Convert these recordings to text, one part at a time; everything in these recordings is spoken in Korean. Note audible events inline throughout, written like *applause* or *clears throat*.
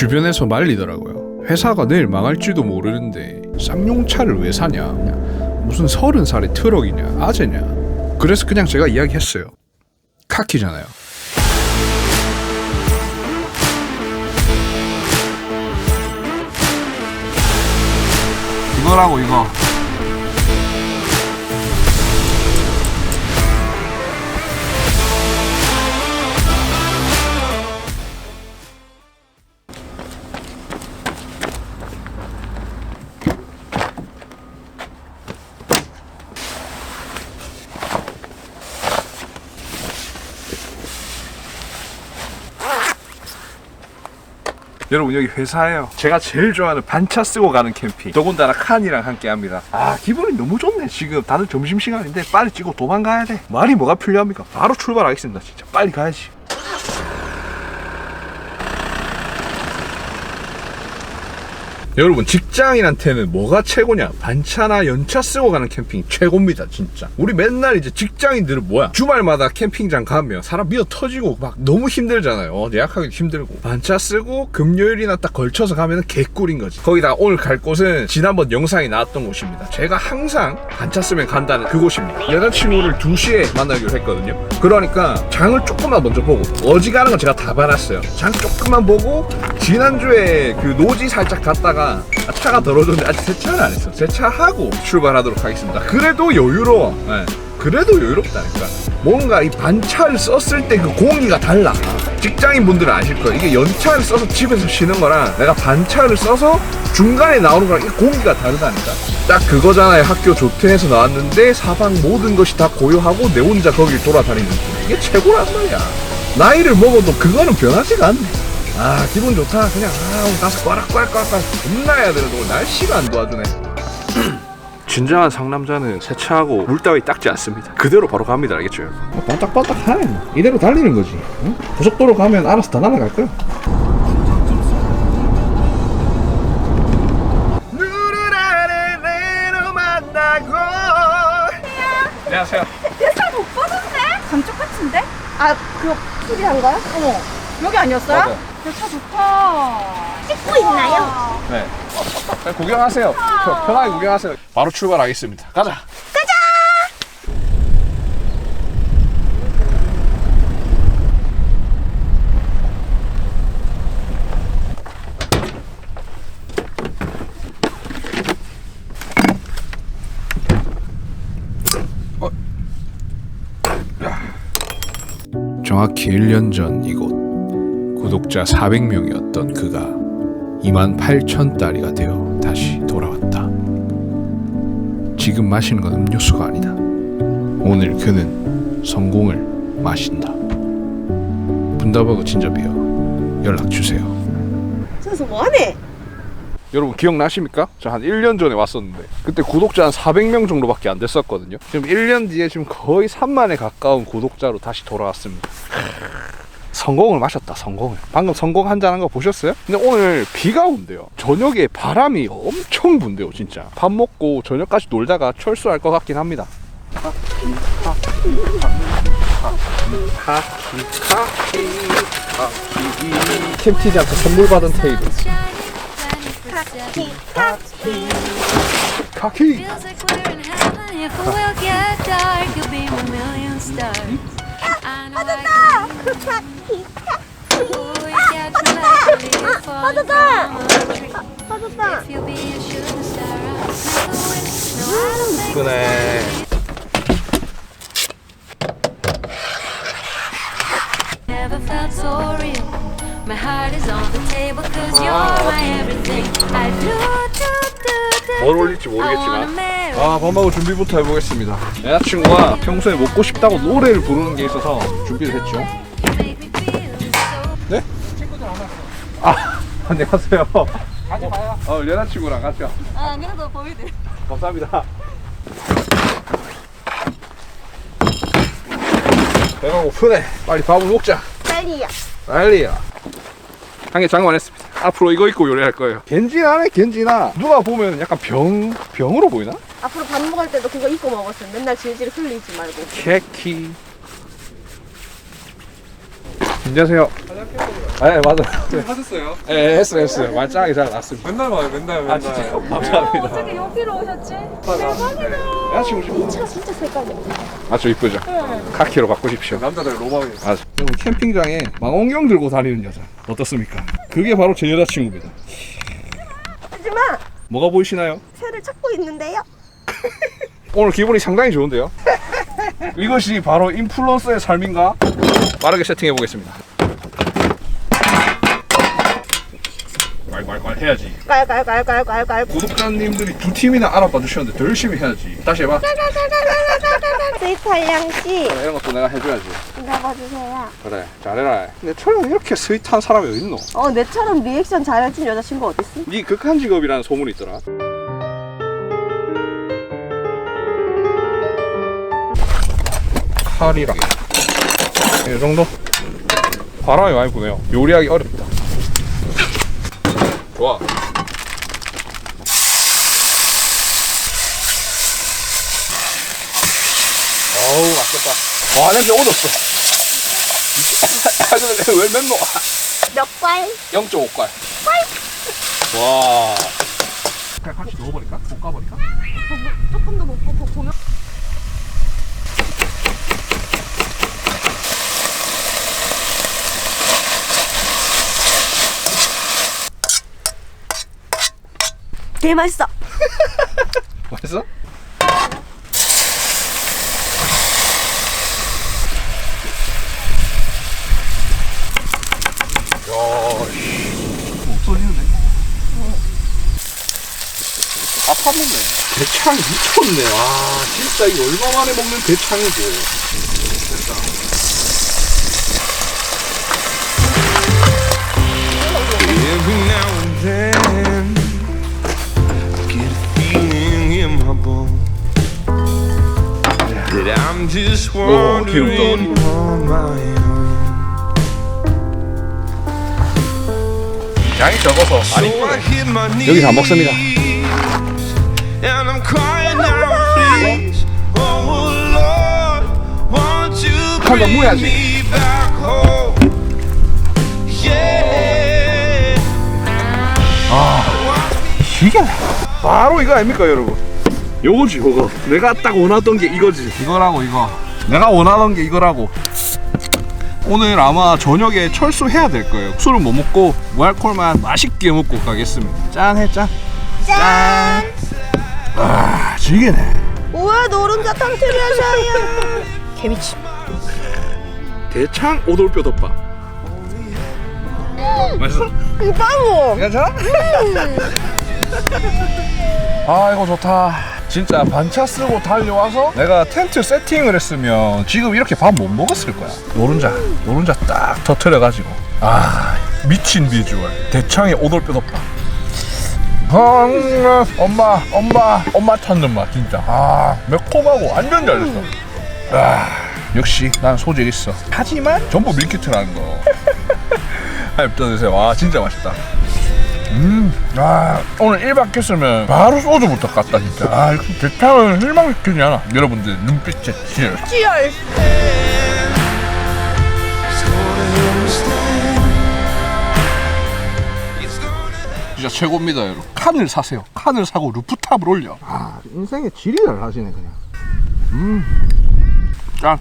주변에서 말리더라고요. 회사가 내일 망할지도 모르는데 쌍용차를 왜 사냐? 무슨 서른 살의 트럭이냐? 아재냐? 그래서 그냥 제가 이야기했어요. 카키잖아요. 이거라고 이거 여러분 여기 회사예요. 제가 제일 좋아하는 반차 쓰고 가는 캠핑. 더군다나 칸이랑 함께 합니다. 아 기분이 너무 좋네. 지금 다들 점심 시간인데 빨리 찍고 도망가야 돼. 말이 뭐가 필요합니까? 바로 출발하겠습니다. 진짜 빨리 가야지. 여러분 직장인한테는 뭐가 최고냐? 반차나 연차 쓰고 가는 캠핑 최고입니다 진짜. 우리 맨날 이제 직장인들은 뭐야? 주말마다 캠핑장 가면 사람 미어 터지고 막 너무 힘들잖아요. 어, 예약하기도 힘들고. 반차 쓰고 금요일이나 딱 걸쳐서 가면 개꿀인 거지. 거기다가 오늘 갈 곳은 지난번 영상에 나왔던 곳입니다. 제가 항상 반차 쓰면 간다는 그곳입니다. 여자친구를 2시에 만나기로 했거든요. 그러니까 장을 조금만 먼저 보고 어지간한 건 제가 다 봐놨어요. 장 조금만 보고 지난주에 그 노지 살짝 갔다가 아, 차가 더러워졌는데 아직 세차를 안 했어. 세차하고 출발하도록 하겠습니다. 그래도 여유로워. 예. 그래도 여유롭다니까. 뭔가 이 반차를 썼을 때 그 공기가 달라. 직장인 분들은 아실 거예요. 이게 연차를 써서 집에서 쉬는 거랑 내가 반차를 써서 중간에 나오는 거랑 이 공기가 다르다니까. 딱 그거잖아요. 학교 조퇴해서 나왔는데 사방 모든 것이 다 고요하고 내 혼자 거길 돌아다니는. 거. 이게 최고란 말이야. 나이를 먹어도 그거는 변하지가 않네 아 기분 좋다 그냥 아 오늘 가서 꽈락꽈락꽈락 겁나 해야 되는데 오늘 날씨가 안 도와주네 *clears throat* 진정한 상남자는 세차하고 물 따위 닦지 않습니다 그대로 바로 갑니다 알겠죠 여러분 반딱반딱하네 이대로 달리는 거지 응? 고속도로 가면 알아서 다 날아갈 거야 눈을 아래 내로 만나고 안녕하세요 뱃살 못 빠졌네? 감쪽 같은데? 아, 그거 소리한가요? 어머, 여기 아니었어요? 맞아요. 차 좋다. 찍고 있나요? 네. 그냥 구경하세요. 편- 편하게 구경하세요. 바로 출발하겠습니다. 가자. 정확히 1년 전 이곳 구독자 400명이었던 그가 2만 8천 달이가 되어 다시 돌아왔다. 지금 마시는 건 음료수가 아니다. 오늘 그는 성공을 마신다. 분다버거 진저비어 연락 주세요. 저기서 뭐하네? 여러분 기억나십니까? 저 한 1년 전에 왔었는데 그때 구독자 한 400명 정도밖에 안 됐었거든요. 지금 1년 뒤에 지금 거의 3만에 가까운 구독자로 다시 돌아왔습니다. 성공을 마셨다 성공을. 방금 성공 한잔 한 거 보셨어요? 근데 오늘 비가 온대요. 저녁에 바람이 엄청 분대요 진짜. 밥 먹고 저녁까지 놀다가 철수할 것 같긴 합니다. 캠티지한테 선물 받은 테이블. 카키 Feels like we're in heaven. If it will get dark, you'll be my million stars. I know I can. Ooh, you got to let me fall from a tree. 빠졌다. If you'll be a shooting star, I'll never win. No, I don't think 그네 never felt so real. My heart is on the table, cause you're my everything. I do, do, do, do. 뭘 올릴지 I wanna 모르겠지만 marry 아 밥먹을 준비부터 해보겠습니다. 여자친구가 평소에 먹고 싶다고 노래를 부르는 게 있어서 준비를 했죠. 네? 아 *laughs* 안녕하세요. 가지 마요. 어 여자친구랑 같이요 아, 그래도 보이대. 감사합니다. 배가 고프네. 빨리 밥을 먹자. 빨리야. 빨리야 한개 장만했습니다. 앞으로 이거 입고 요리할 거예요. 겐지나네 겐지나. 누가 보면 약간 병 병으로 보이나? 앞으로 밥 먹을 때도 그거 입고 먹었으면 맨날 질질 흘리지 말고. 케키 안녕하세요. 네 맞아. 하셨어요? 예 했어요 했어요. 말짱하게 잘 났습니다. 맨날 와요 맨날 맨날 감사합니다. 어떻게 여기로 오셨지? 여자친구 좀. 차 진짜 색깔이. 아주 이쁘죠. 카키로 바꾸십시오. 남자들 로망이 아, 여러분 캠핑장에 망원경 들고 다니는 여자 어떻습니까? 그게 바로 제 여자친구입니다. 하지만 뭐가 보이시나요? 새를 찾고 있는데요. *laughs* 오늘 기분이 상당히 좋은데요? *laughs* 이것이 바로 인플루언서의 삶인가? 빠르게 세팅해 보겠습니다. 괄괄괄 해야지. 깔깔깔깔깔깔. 구독자님들이 두 팀이나 알아봐 주셨는데 더 열심히 해야지. 다시 해봐. 스윗한 씨 이런 것도 내가 해줘야지. 잡아주세요. 그래, 잘해라. 내처럼 이렇게 스윗한 사람이 어딨노? 어 내처럼 리액션 잘해준 여자친구 어딨어? 네 극한 직업이라는 소문이 있더라. 칼이랑 이 정도? 바람이 많이 부네요. 요리하기 어렵다. 좋아. 어우 맛있겠다. 와 냄새 오졌어. 아 *laughs* 근데 왜 맵노? 몇 괄? 0.5갈. 와. 그냥 같이 넣어버릴까? 볶아버릴까? 조금 더 먹고 보- 보면 개 맛있어. *laughs* 맛있어? 야, 씨. 없어지는데? 다 파먹네. 대창 미쳤네. 와, 진짜 이거 얼마 만에 먹는 대창이고. 오, own. 양이 적어서 knees 여기서 안 먹습니다. oh 한번 모야지. Yeah. 이게 바로 이거 아닙니까 여러분 요거지 요거 내가 딱 원하던 게 이거지 이거라고 이거 내가 원하던 게 이거라고 오늘 아마 저녁에 철수해야 될 거예요 술은 못 먹고 무알콜만 맛있게 먹고 가겠습니다 짠해 짠 짠! 아 지게네 우와 노른자 탕트리아샤야. 개미치. 대창 오돌뼈 덮밥 맛있어? 빵어. 괜찮아? 아 이거 좋다 진짜 반차 쓰고 달려와서 내가 텐트 세팅을 했으면 지금 이렇게 밥 못 먹었을 거야. 노른자 노른자 딱 터트려가지고. 아 미친 비주얼. 대창의 오돌뼈 덮밥. 아, 음, 엄마 엄마 엄마 찾는 맛 진짜. 아 매콤하고 완전 잘했어. 아 역시 난 소질 있어. 하지만? 전부 밀키트라는 거. *laughs* 한입 떠드세요. 와 진짜 맛있다 음, 아, 오늘 1박 했으면 바로 소주부터 갔다, 진짜. 아, 이거 대창은 실망시키지 않아. 여러분들, 눈빛에 치열. 치열. 진짜 최고입니다, 여러분. 칸을 사세요. 칸을 사고 루프탑을 올려. 아, 인생의 지리를 하시네, 그냥. 음. 짠.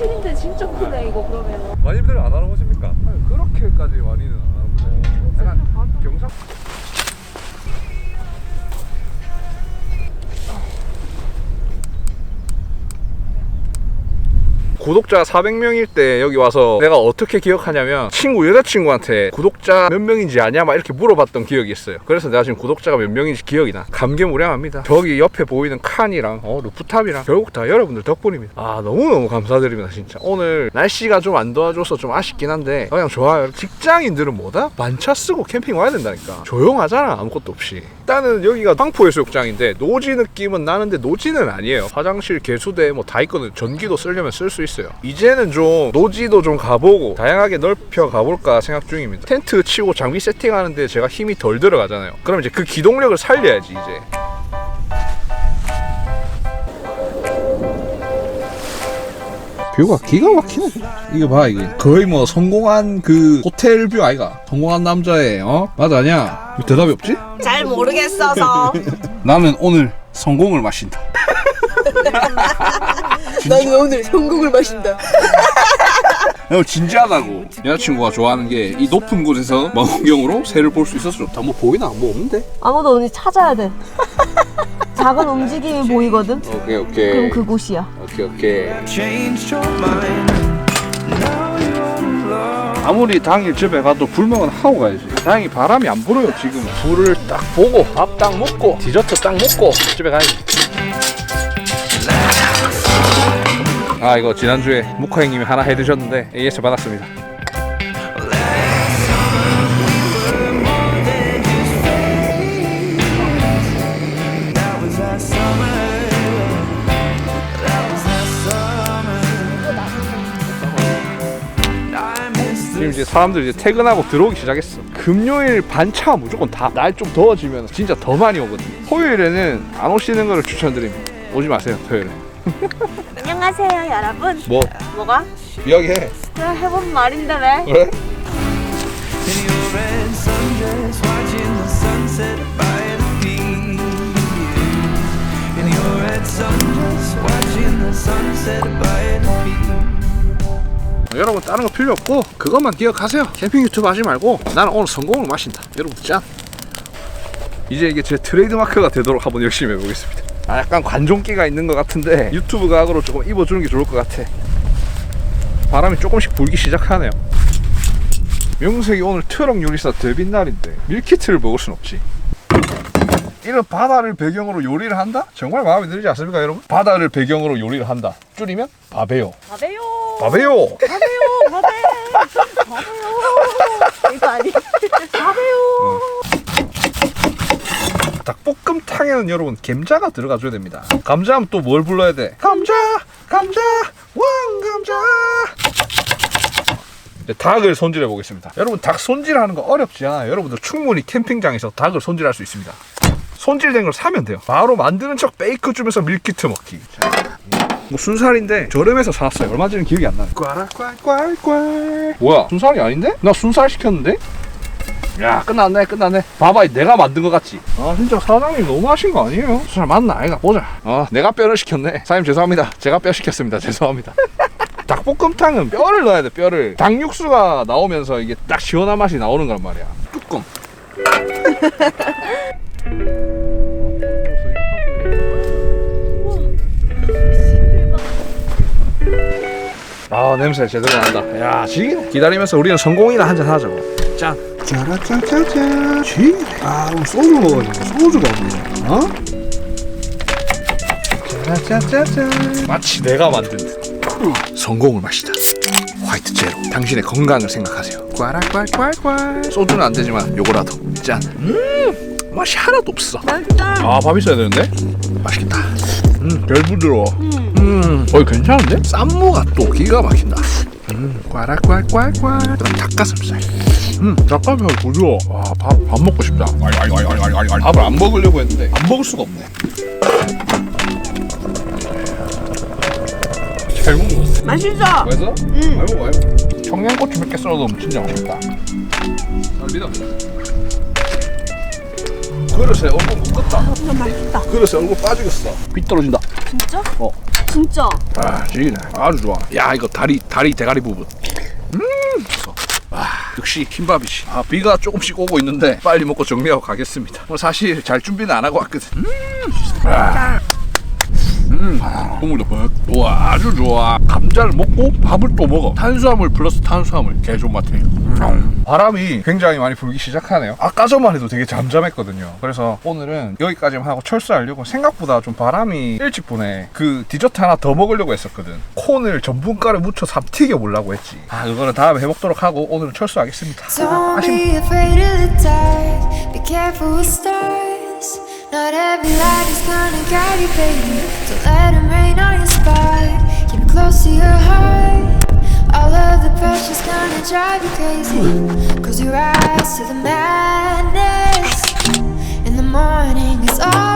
7인데 진짜 크네 이거 그러면 많이들 안 알아보십니까? 그렇게까지 많이는 안 알아보세요. 네. 약간 네. 경상. 구독자 400명일 때 여기 와서 내가 어떻게 기억하냐면 친구 여자친구한테 구독자 몇 명인지 아냐 막 이렇게 물어봤던 기억이 있어요. 그래서 내가 지금 구독자가 몇 명인지 기억이 나. 감개무량합니다. 저기 옆에 보이는 칸이랑 어, 루프탑이랑 결국 다 여러분들 덕분입니다. 아 너무너무 감사드립니다 진짜. 오늘 날씨가 좀 안 도와줘서 좀 아쉽긴 한데 그냥 좋아요. 직장인들은 뭐다? 만차 쓰고 캠핑 와야 된다니까. 조용하잖아 아무것도 없이 일단은 여기가 황포해수욕장인데 노지 느낌은 나는데 노지는 아니에요. 화장실 개수대 뭐 다 있거든 전기도 쓰려면 쓸 수 있어요. 이제는 좀 노지도 좀 가보고 다양하게 넓혀 가볼까 생각 중입니다. 텐트 치고 장비 세팅하는데 제가 힘이 덜 들어가잖아요. 그럼 이제 그 기동력을 살려야지 이제 뷰가 기가 막히네. 이거 봐, 이게. 거의 뭐 성공한 그 호텔 뷰 아이가. 성공한 남자의, 어? 맞아, 아니야? 왜 대답이 없지? 잘 모르겠어서. *laughs* 나는 오늘 성공을 마신다. *laughs* 나는 오늘 성공을 마신다. *laughs* 어, 진지하다고. 여자친구가 좋아하는 게 이 높은 곳에서 망원경으로 새를 볼 수 있어서 좋다. 뭐 보이나? 뭐 없는데? 아무도 언니 찾아야 돼. 작은 움직임이 보이거든. 오케이, 오케이. 그럼 그곳이야. 오케이, 오케이. 아무리 당일 집에 가도 불멍은 하고 가야지. 다행히 바람이 안 불어요, 지금. 불을 딱 보고, 밥 딱 먹고, 디저트 딱 먹고, 집에 가야지. 아, 이거 지난주에 무카 형님이 하나 해 드셨는데 AS 받았습니다. 사람들이 이제 퇴근하고 들어오기 시작했어. 금요일 반차 무조건 다 날 좀 더워지면 진짜 더 많이 오거든. 토요일에는 안 오시는 거를 추천드립니다. 오지 마세요, 토요일에. *laughs* 안녕하세요, 여러분. 뭐? 뭐가? 이야기해. 그냥 해본 말인데 왜? 그래? *laughs* 여러분 다른 거 필요 없고 그것만 기억하세요. 캠핑 유튜브 하지 말고 나는 오늘 성공을 마신다. 여러분 짠. 이제 이게 제 트레이드 마크가 되도록 한번 열심히 해보겠습니다. 아, 약간 관종기가 있는 것 같은데 유튜브 각으로 조금 입어주는 게 좋을 것 같아. 바람이 조금씩 불기 시작하네요. 명색이 오늘 트럭 요리사 데뷔 날인데 밀키트를 먹을 순 없지. 이런 바다를 배경으로 요리를 한다? 정말 마음에 들지 않습니까, 여러분? 바다를 배경으로 요리를 한다. 줄이면 바베요. 바베요. 바베요. 바베요. 바베. 바베요. 이거 아니. 바베요. 닭볶음탕에는 여러분 감자가 들어가줘야 됩니다. 감자하면 또 뭘 불러야 돼? 감자, 감자, 왕감자. 이제 닭을 손질해 보겠습니다. 여러분 닭 손질하는 거 어렵지 않아요. 여러분들 충분히 캠핑장에서 닭을 손질할 수 있습니다. 손질된 걸 사면 돼요. 바로 만드는 척 베이크 주면서 밀키트 먹기. 자, 뭐 순살인데 저렴해서 사왔어요. 얼마 전에 기억이 안 나네. 꽈랄꽈랄꽈. 뭐야? 순살이 아닌데? 나 순살 시켰는데? 야 끝났네 끝났네 봐봐 내가 만든 것 같지 아 진짜 사장님 너무 하신 거 아니에요 잘 맞나 아이가 보자 아 내가 뼈를 시켰네 사장님 죄송합니다 제가 뼈 시켰습니다 *laughs* 죄송합니다 닭볶음탕은 뼈를 넣어야 돼 뼈를 닭 육수가 나오면서 이게 딱 시원한 맛이 나오는 거란 말이야 뚜껑 아 냄새 제대로 난다. 야 지금 기다리면서 우리는 성공이나 한잔 하자고 짠 짜라짜짜짜. 쥐. 아 오늘 소주 먹어야지. 소주가 없네 어? 짜라짜짜짜. 마치 내가 만든 듯. 성공을 마시다 화이트 제로. 당신의 건강을 생각하세요. 꽈랄꽈랄꽈 소주는 안 되지만 요거라도. 짠 음 맛이 하나도 없어 아밥 있어야 되는데 맛있겠다 음 별 부드러워 음 거의 괜찮은데? 쌈무가 또 기가 막힌다 음 꽈랄꽈랄꽈 그다음 닭가슴살 음, 닭가슴살 부드러워. 와, 밥, 밥 먹고 싶다. 밥을 안 먹으려고 했는데 안 먹을 수가 없네. 잘 먹었어. 맛있어. 맛있어? 응. 많이 먹어요. 청양고추 몇 개 썰어 넣으면 진짜 맛있다. 잘 믿어. 그릇에 얼굴 묶었다. 진짜 맛있다. 그릇에 얼굴 빠지겠어. 빗 떨어진다. 진짜? 어. 진짜. 아, 지기네. 아주 좋아. 야, 이거 다리, 다리, 대가리 부분. 음, 좋소. 와, 역시 흰밥이지. 아, 비가 조금씩 오고 있는데 빨리 먹고 정리하고 가겠습니다. 오늘 사실 잘 준비는 안 하고 왔거든. 음, 아. 음, 아. 국물도 퍽. 와 아주 좋아. 감자를 먹고 밥을 또 먹어. 탄수화물 플러스 탄수화물 개좋은 맛이에요. 음. 바람이 굉장히 많이 불기 시작하네요. 아까 전만 해도 되게 잠잠했거든요. 그래서 오늘은 여기까지만 하고 철수하려고 생각보다 좀 바람이 일찍 부네. 그 디저트 하나 더 먹으려고 했었거든. 콘을 전분가루 묻혀 삽튀겨 보려고 했지. 아 그거는 다음에 해먹도록 하고 오늘은 철수하겠습니다. Be Not every light is gonna guide you, baby. Don't let 'em rain on your spot. Keep it close to your heart. All of the pressure's gonna drive you crazy. Close your eyes to the madness. In the morning, it's all.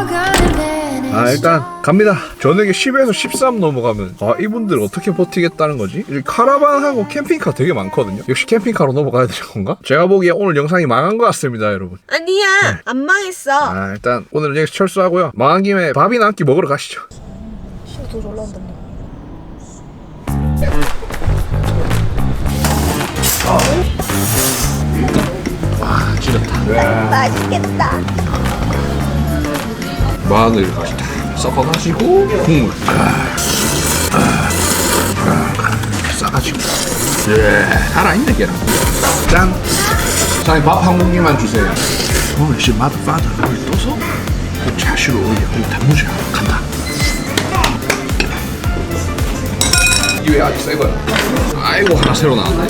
아 일단 갑니다. 저녁에 10에서 13 넘어가면 아 이분들 어떻게 버티겠다는 거지? 이 카라반하고 캠핑카 되게 많거든요? 역시 캠핑카로 넘어가야 되는 건가? 제가 보기에 오늘 영상이 망한 것 같습니다 여러분. 아니야. 안 망했어. 아 일단 오늘은 여기서 철수하고요. 망한 김에 밥이나 한 끼 먹으러 가시죠. 맛있겠다. 마늘 다 섞어가지고 국물. 아, 아, 아, 싸가지고. 예 살아있네 계란. 짠. 사장님 밥한 공기만 주세요. 오늘 씨 마드 파드 여기 떠서? 그 차슈로 올려 단무지야 간다. 이왜 아직 새 거야. 아이고 하나 새로 나왔네